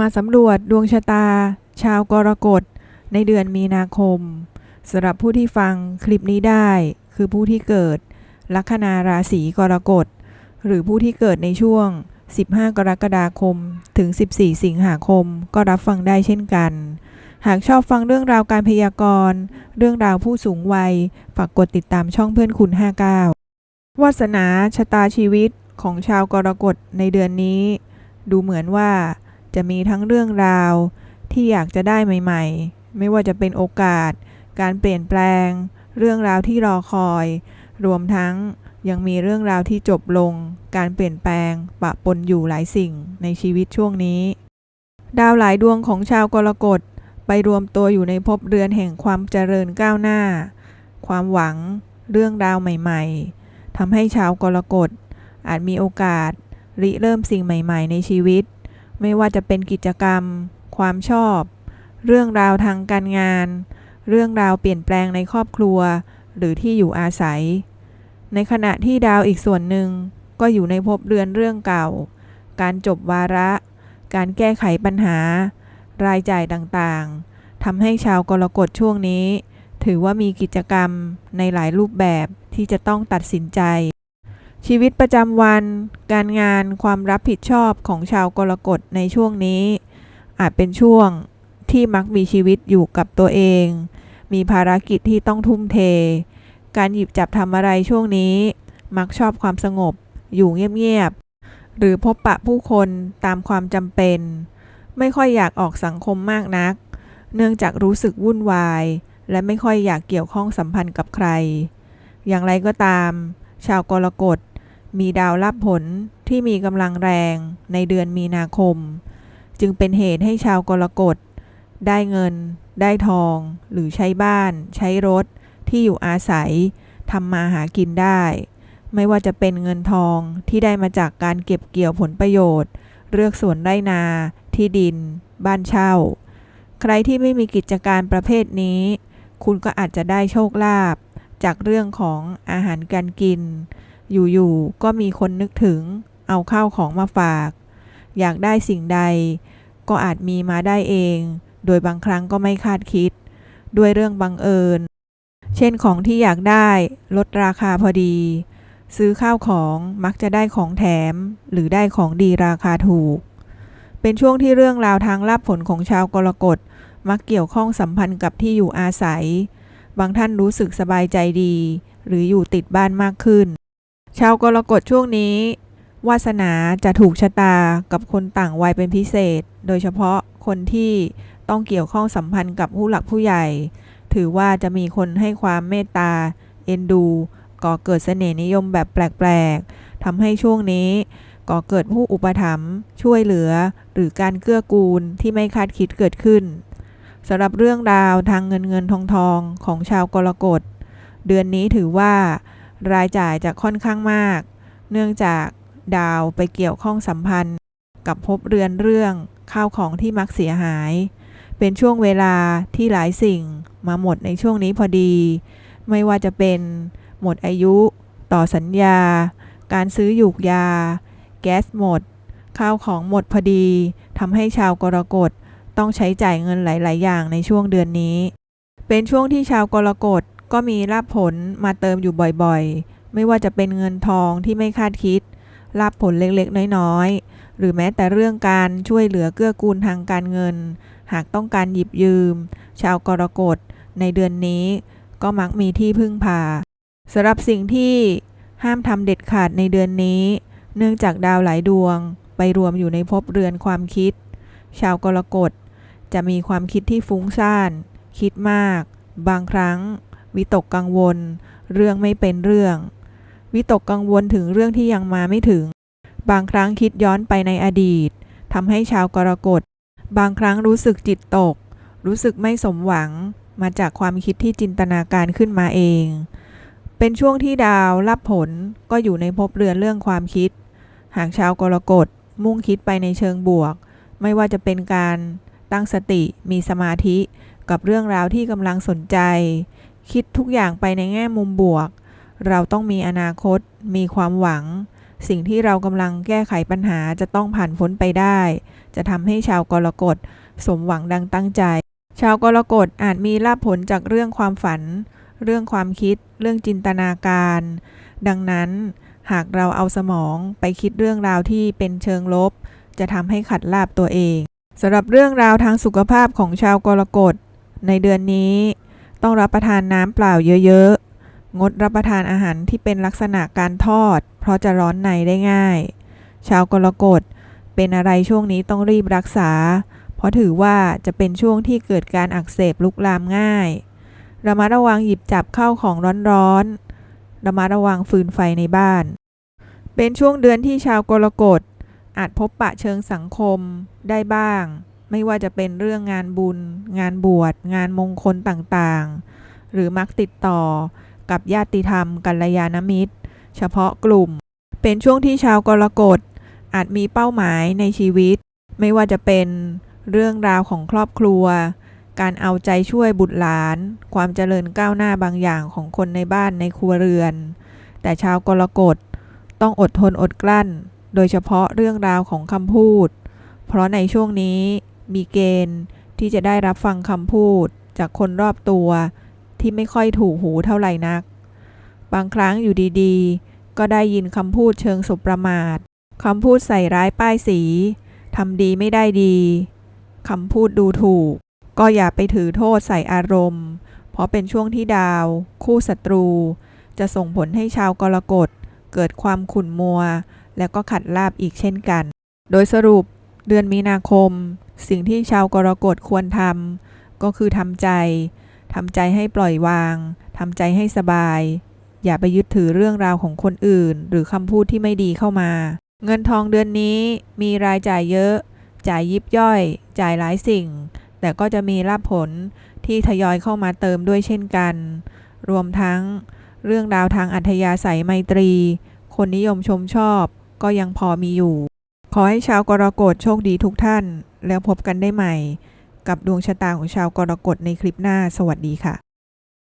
มาสำรวจดวงชะตา ชาวกรกฎในเดือนมีนาคมสำหรับผู้ที่ฟังคลิปนี้ได้ คือผู้ที่เกิด ลัคนาราศีกรกฎ หรือผู้ที่เกิดในช่วง 15 กรกฎาคม ถึง 14 สิงหาคม ก็รับฟังได้เช่นกัน หากชอบฟังเรื่องราวการพยากรณ์ เรื่องราวผู้สูงวัย ฝากกดติดตามช่องเพื่อนคุณ 59 วาสนาชะตาชีวิตของชาวกรกฎในเดือนนี้ ดูเหมือนว่า จะมีทั้งเรื่องราว ที่อยากจะได้ใหม่ ๆ ไม่ว่าจะเป็นโอกาส การเปลี่ยนแปลง เรื่องราวที่รอคอย รวมทั้งยังมีเรื่องราวที่จบลง การเปลี่ยนแปลง ปะปนอยู่หลายสิ่งในชีวิตช่วงนี้ ดาวหลายดวงของชาวกรกฎไปรวมตัวอยู่ในภพเรือนแห่งความเจริญก้าวหน้า ความหวัง เรื่องราวใหม่ ๆทำให้ชาวกรกฎอาจมีโอกาสริเริ่มสิ่งใหม่ ๆ ในชีวิต ไม่ว่าจะเป็นกิจกรรม ความชอบ เรื่องราวทางการงาน เรื่องราวเปลี่ยนแปลงในครอบครัว หรือที่อยู่อาศัย ในขณะที่ดาวอีกส่วนหนึ่ง ก็อยู่ในภพเรือนเรื่องเก่า การจบวาระ การแก้ไขปัญหา รายจ่ายต่างๆทำให้ชาวกรกฎช่วงนี้ ถือว่ามีกิจกรรมในหลายรูปแบบที่จะต้องตัดสินใจ ชีวิตประจำวัน การงานความรับผิดชอบของชาวกรกฎในช่วงนี้ อาจเป็นช่วงที่มักมีชีวิตอยู่กับตัวเอง มีภารกิจที่ต้องทุ่มเท การหยิบจับทำอะไรช่วงนี้ มักชอบความสงบ อยู่เงียบๆ หรือพบปะผู้คนตามความจำเป็น ไม่ค่อยอยากออกสังคมมากนัก เนื่องจากรู้สึกวุ่นวาย และไม่ค่อยอยากเกี่ยวข้องสัมพันธ์กับใคร อย่างไรก็ตาม ชาวกรกฎ มีดาวรับผลที่มีกำลังแรงในเดือนมีนาคม จึงเป็นเหตุให้ชาวกรกฎได้เงิน ได้ทอง หรือใช้บ้าน ใช้รถ ที่อยู่อาศัยทำมาหากินได้ ไม่ว่าจะเป็นเงินทองที่ได้มาจากการเก็บเกี่ยวผลประโยชน์ เลือกสวนไร่นา ที่ดิน บ้านเช่า ใครที่ไม่มีกิจการประเภทนี้ คุณก็อาจจะได้โชคลาภจากเรื่องของอาหารการกิน อยู่ๆก็มีคนนึกถึง เอาข้าวของมาฝาก อยากได้สิ่งใด ก็อาจมีมาได้เอง โดยบางครั้งก็ไม่คาดคิด ด้วยเรื่องบังเอิญ เช่นของที่อยากได้ลดราคาพอดี ซื้อข้าวของมักจะได้ของแถม หรือได้ของดีราคาถูก เป็นช่วงที่เรื่องราวทางลาภผลของชาวกรกฎมักเกี่ยวข้องสัมพันธ์กับที่อยู่อาศัย บางท่านรู้สึกสบายใจดี หรืออยู่ติดบ้านมากขึ้น ชาวกรกฎช่วงนี้ วาสนาจะถูกชะตากับคนต่างวัยเป็นพิเศษ โดยเฉพาะคนที่ต้องเกี่ยวข้องสัมพันธ์กับผู้หลักผู้ใหญ่ ถือว่าจะมีคนให้ความเมตตา เอ็นดู ก่อเกิดเสน่ห์นิยมแบบแปลกๆทำให้ช่วงนี้ก่อเกิดผู้อุปถัมภ์ช่วยเหลือ หรือการเกื้อกูลที่ไม่คาดคิดเกิดขึ้นสำหรับเรื่องราวทางเงินเงินทองทองของชาวกรกฎเดือนนี้ถือว่า รายจ่ายจะค่อนข้างมาก เนื่องจากดาวไปเกี่ยวข้องสัมพันธ์ กับภพเรือนเรื่องข้าวของที่มักเสียหาย เป็นช่วงเวลาที่หลายสิ่งมาหมดในช่วงนี้พอดี ไม่ว่าจะเป็นหมดอายุ ต่อสัญญา การซื้อหยูกยา แก๊สหมด ข้าวของหมดพอดีทำให้ชาวกรกฎต้องใช้จ่ายเงินหลาย ๆ อย่างในช่วงเดือนนี้ เป็นช่วงที่ชาวกรกฎ ก็มีรับผลมาเติมอยู่บ่อยๆ ไม่ว่าจะเป็นเงินทองที่ไม่คาดคิดรับผลเล็กๆ น้อยๆ หรือแม้แต่เรื่องการช่วยเหลือเกื้อกูลทางการเงิน หากต้องการหยิบยืม ชาวกรกฎในเดือนนี้ ก็มักมีที่พึ่งพาสำหรับสิ่งที่ห้ามทำเด็ดขาดในเดือนนี้ เนื่องจากดาวหลายดวง ไปรวมอยู่ในภพเรือนความคิด ชาวกรกฎจะมีความคิดที่ฟุ้งซ่าน คิดมาก บางครั้ง วิตกกังวล เรื่องไม่เป็นเรื่อง วิตกกังวลถึงเรื่องที่ยังมาไม่ถึง บางครั้งคิดย้อนไปในอดีตทำให้ชาวกรกฎ บางครั้งรู้สึกจิตตก รู้สึกไม่สมหวัง มาจากความคิดที่จินตนาการขึ้นมาเอง เป็นช่วงที่ดาวรับผลก็อยู่ในภพเรือนเรื่องความคิด หากชาวกรกฎมุ่งคิดไปในเชิงบวก ไม่ว่าจะเป็นการตั้งสติมีสมาธิกับเรื่องราวที่กำลังสนใจ คิดทุกอย่างไปในแง่มุมบวก เราต้องมีอนาคต มีความหวัง สิ่งที่เรากำลังแก้ไขปัญหาจะต้องผ่านพ้นไปได้ จะทำให้ชาวกรกฎสมหวังดังตั้งใจ ชาวกรกฎอาจมีลาภผลจากเรื่องความฝัน เรื่องความคิด เรื่องจินตนาการ ดังนั้น หากเราเอาสมองไปคิดเรื่องราวที่เป็นเชิงลบ จะทำให้ขัดลาบตัวเองสำหรับเรื่องราวทางสุขภาพของชาวกรกฎในเดือนนี้ ต้องรับประทานน้ำเปล่าเยอะๆ งดรับประทานอาหารที่เป็นลักษณะการทอด เพราะจะร้อนในได้ง่าย ชาวกรกฎเป็นอะไรช่วงนี้ต้องรีบรักษา เพราะถือว่าจะเป็นช่วงที่เกิดการอักเสบลุกลามง่ายระมัดระวังหยิบจับเข้าของร้อนๆระมัดระวังฟืนไฟในบ้าน เป็นช่วงเดือนที่ชาวกรกฎอาจพบปะเชิงสังคมได้บ้าง ไม่ว่าจะเป็นเรื่องงานบุญ งานบวช งานมงคลต่างๆ หรือมักติดต่อกับญาติธรรม กัลยาณมิตร เฉพาะกลุ่ม เป็นช่วงที่ชาวกรกฎอาจมีเป้าหมายในชีวิต ไม่ว่าจะเป็นเรื่องราวของครอบครัว การเอาใจช่วยบุตรหลาน ความเจริญก้าวหน้าบางอย่างของคนในบ้านในครัวเรือน แต่ชาวกรกฎต้องอดทนอดกลั้น โดยเฉพาะเรื่องราวของคำพูด เพราะในช่วงนี้ มีเกณฑ์ที่จะได้รับฟังคำพูดจากคนรอบตัว ที่ไม่ค่อยถูกหูเท่าไหร่นัก บางครั้งอยู่ดีๆ ก็ได้ยินคำพูดเชิงสบประมาทคำพูดใส่ร้ายป้ายสีทำดีไม่ได้ดีคำพูดดูถูก ก็อย่าไปถือโทษใส่อารมณ์ เพราะเป็นช่วงที่ดาว คู่ศัตรู จะส่งผลให้ชาวกรกฎเกิดความขุ่นมัว และก็ขัดลาบอีกเช่นกัน โดยสรุปเดือนมีนาคม สิ่งที่ชาวกรกฎควรทำก็คือทำใจทำใจให้ปล่อยวางทำใจให้สบาย อย่าไปยึดถือเรื่องราวของคนอื่น หรือคำพูดที่ไม่ดีเข้ามา เงินทองเดือนนี้มีรายจ่ายเยอะ จ่ายยิบย่อย จ่ายหลายสิ่ง แต่ก็จะมีรับผลที่ทยอยเข้ามาเติมด้วยเช่นกัน รวมทั้งเรื่องราวทางอัธยาศัยไมตรี คนนิยมชมชอบก็ยังพอมีอยู่ ขอให้ชาวกรกฎโชคดีทุกท่าน แล้วพบกันได้ใหม่ กับดวงชะตาของชาวกรกฎในคลิปหน้า สวัสดีค่ะ